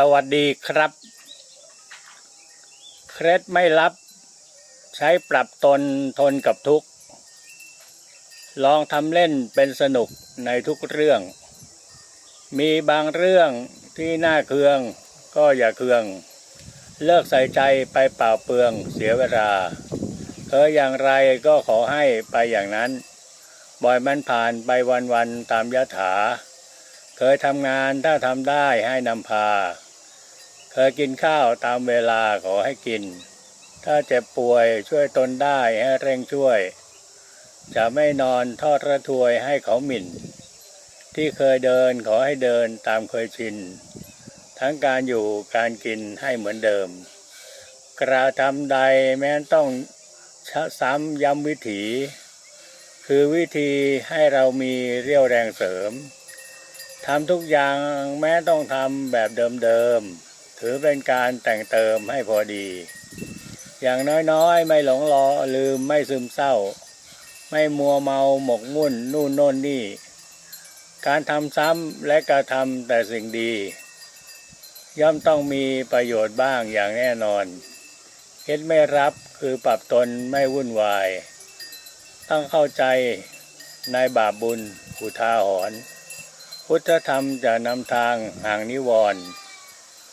สวัสดีครับ เคล็ดไม่ลับ ใช้ปรับตนทนกับทุกข์ ลองทำเล่นเป็นสนุกในทุกเรื่อง มีบางเรื่องที่น่าเคือง ก็อย่าเคือง เลิกใส่ใจไปเปล่าเปลืองเสียเวลาเคยอย่างไรก็ขอให้ไปอย่างนั้นบ่อยมันผ่านไปวันๆตามยถา เคยทำงานถ้าทำได้ให้นำพา เคยกินข้าวตามเวลาขอให้กิน ถ้าเจ็บป่วยช่วยตนได้ให้เร่งช่วย จะไม่นอนทอดระทวยให้เขาหมิ่น ที่เคยเดินขอให้เดินตามเคยชิน ทั้งการอยู่การกินให้เหมือนเดิม กระทำใดแม้ต้องชะซ้ำย้ำวิถี คือวิธีให้เรามีเรี่ยวแรงเสริมทำทุกอย่างแม้ต้องทำแบบเดิมๆ ถือเป็นการแต่งเติมให้พอดี อย่างน้อยๆ ไม่หลงลอลืมไม่ซึมเศร้า ไม่มัวเมาหมกมุ่นนู่นโน่นนี่ การทำซ้ำและกระทำแต่สิ่งดี ย่อมต้องมีประโยชน์บ้างอย่างแน่นอนเคล็ดไม่รับคือปรับตนไม่วุ่นวาย ต้องเข้าใจในบาปบุญอุทาหรณ์พุทธธรรมจะนำทางห่างนิวรณ์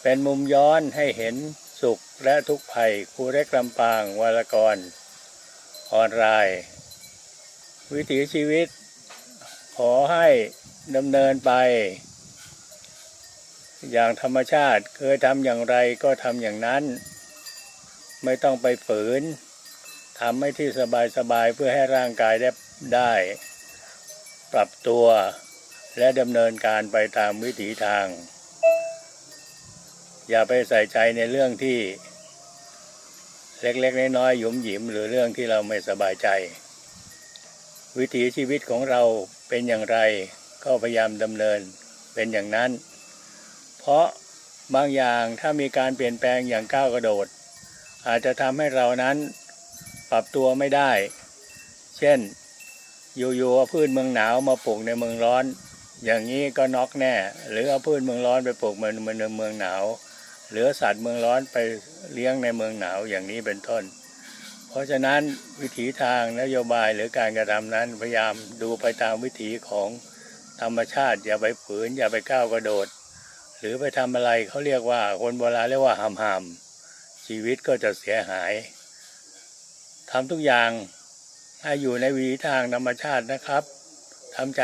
เป็นมุมย้อนให้เห็นสุขและทุกข์ภัยครูเล็กลำปางวรกร ออนไลน์ วิถีชีวิต ขอให้ดำเนินไป อย่างธรรมชาติเคยทำอย่างไรก็ทำอย่างนั้น ไม่ต้องไปฝืนทำให้ที่สบายๆเพื่อให้ร่างกายได้ได้ ปรับตัว และดำเนินการไปตามวิถีทาง อย่าไปใส่ใจในเรื่องที่ เล็กๆน้อยๆหยุมหยิมหรือเรื่องที่เราไม่สบายใจ วิถีชีวิตของเราเป็นอย่างไร ก็พยายามดำเนินเป็นอย่างนั้น เพราะบางอย่างถ้ามีการเปลี่ยนแปลงอย่างก้าวกระโดด อาจจะทำให้เรานั้นปรับตัวไม่ได้ เช่น อยู่ๆเอาพืชเมืองหนาวมาปลูกในเมืองร้อน อย่างนี้ก็น็อกแน่ หรือเอาพืชเมืองร้อนไปปลูกเมืองเมืองเมืองหนาว หรือสัตว์เมืองร้อนไปเลี้ยงในเมืองหนาวอย่างนี้เป็นต้น เพราะฉะนั้นวิถีทางนโยบายหรือการกระทำนั้นพยายามดูไปตามวิถีของธรรมชาติ อย่าไปฝืนอย่าไปก้าวกระโดด หรือไปทำอะไรเขาเรียกว่าคนโบราณเรียกว่าหำหำชีวิตก็จะเสียหายทำทุกอย่างให้อยู่ในวิถีทางธรรมชาตินะครับทำใจ